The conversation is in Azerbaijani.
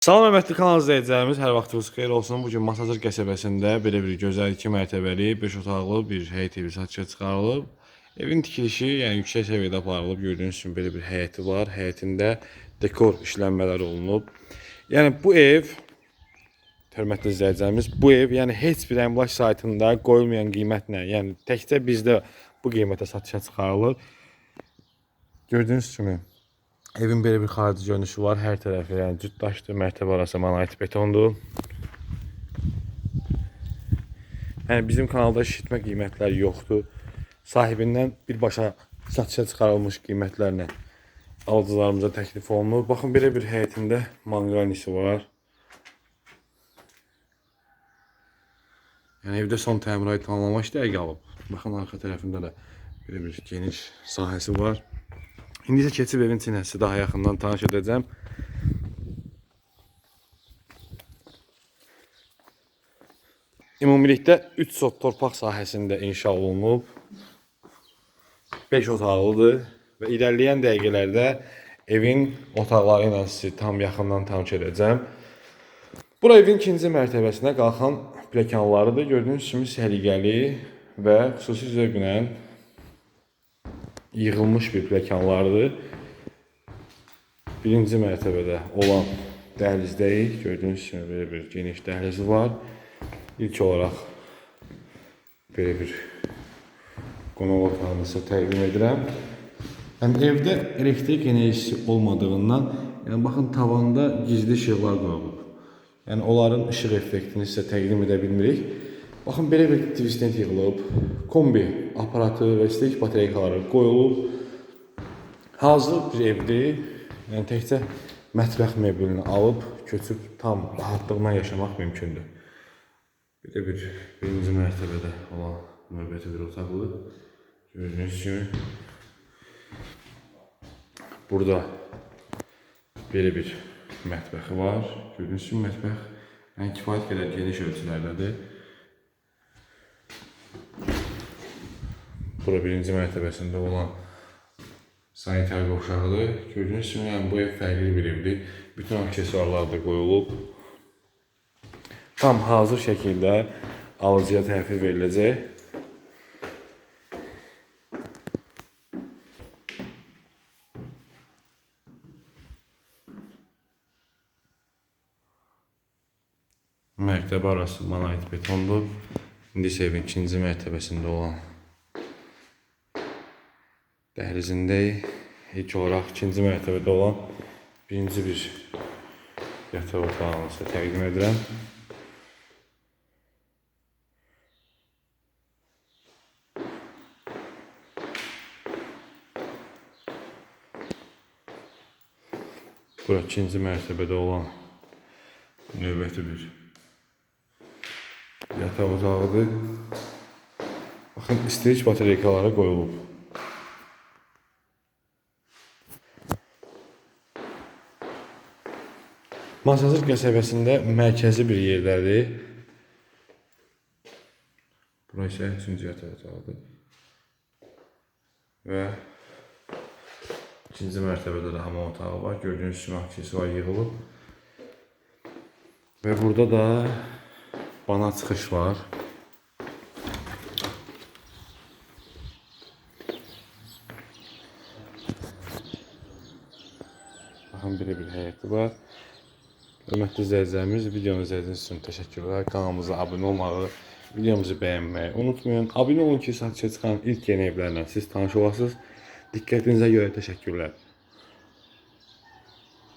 Salam hörmətli kanal izləyicilərimiz, hər vaxtınız xeyir olsun. Bu gün Masazır qəsəbəsində belə bir gözəl 2 mərtəbəli, 5 otaqlı bir həyət evi satışa çıxarılıb. Evin tikilişi, yəni yüksək səviyyədə aparılıb. Gördüyünüz kimi belə bir həyəti var. Həyətində dekor işlənmələr olunub. Yəni bu ev hörmətli izləyicilərimiz, bu ev yəni heç bir əmlak saytında qoyulmayan qiymətlə, yəni təkcə bizdə bu qiymətə satışa çıxarılır. Gördüyünüz kimi Evin belə bir xarici görünüşü var. Hər tərəfi yəni cüt daşdır, mərtəbə arası monolит betondur. Yəni bizim kanalda şişirtmə qiymətləri yoxdur. Sahibindən birbaşa satışa çıxarılmış qiymətlərlə alıcılarımıza təklif olunur. Baxın belə bir həyətində manqanisi var. Yəni evdə son təmirat tamamlama işləri qalıb. Baxın arxa tərəfində də belə bir geniş sahəsi var. İndi isə keçib evin içinə sizi daha yaxından tanış edəcəm. Ümumilikdə 3 sot torpaq sahəsində inşa olunub. 5 otaqlıdır və irəliləyən dəqiqələrdə evin otaqları ilə sizi tam yaxından tanış edəcəm. Bura evin ikinci mərtəbəsinə qalxan pləkanlarıdır. Gördüyünüz kimi səliqəli və xüsusi zövqlə yığılmış bir pləkanlardır. Birinci mərtəbədə olan dəhlizdəyik. Gördüyünüz kimi belə bir geniş dəhlizi var. İlk olaraq belə bir qonaq otağını sizə təqdim edirəm. Yəni evdə elektrik enerjisi olmadığından, yəni baxın tavanda gizli işıqlar qoyulub. Yəni onların işıq effektini sizə təqdim edə bilmirik. Baxın belə bir twistent yığılıb. Kombi aparatı və istilik batareykaları qoyulub. Hazır bir evdir. Yəni təkcə mətbəx mebelini alıb köçüb tam rahatlıqla yaşamaq mümkündür. Belə bir birinci mərtəbədə olan növbəti bir otaqlı. Gördüyünüz kimi burada belə bir mətbəxi var. Gördüyünüz kimi mətbəx yəni kifayət qədər geniş ölçülərdədir. Bura birinci mərtəbəsində olan sanitar qovşağıdır. Gördüyünüz kimi yəni bu ev fərqli bir evdir. Bütün aksesuarlar da qoyulub. Tam hazır şəkildə alıcıya təhvil veriləcək. Məktəbə arası monolit betondur. İndi isə evin ikinci mərtəbəsində olan dəhlizindəyik. İlk olaraq ikinci mərtəbədə olan birinci bir yataq otağını sizə təqdim edirəm. Bura ikinci mərtəbədə olan növbəti bir yataq otağıdır. Baxın, istilik batareykaları qoyulub. Masazır qəsəbəsində mərkəzi bir yerdədir. Bura isə üçüncü yataq otağıdır. Və ikinci mərtəbədə də hamam otağı var. Gördüyünüz kimi aksesuar yığılıb. Və burada da bana çıxış var. Baxın belə bir həyəti var. Hörmətli izləyicilərimiz, videonu izlədiyiniz üçün təşəkkürlər. Kanalımıza abunə olmağı, videomuzu bəyənməyi unutmayın. Abunə olun ki, satışa çıxan ilk yeni evlərlə siz tanış olasınız. Diqqətinizə görə təşəkkürlər.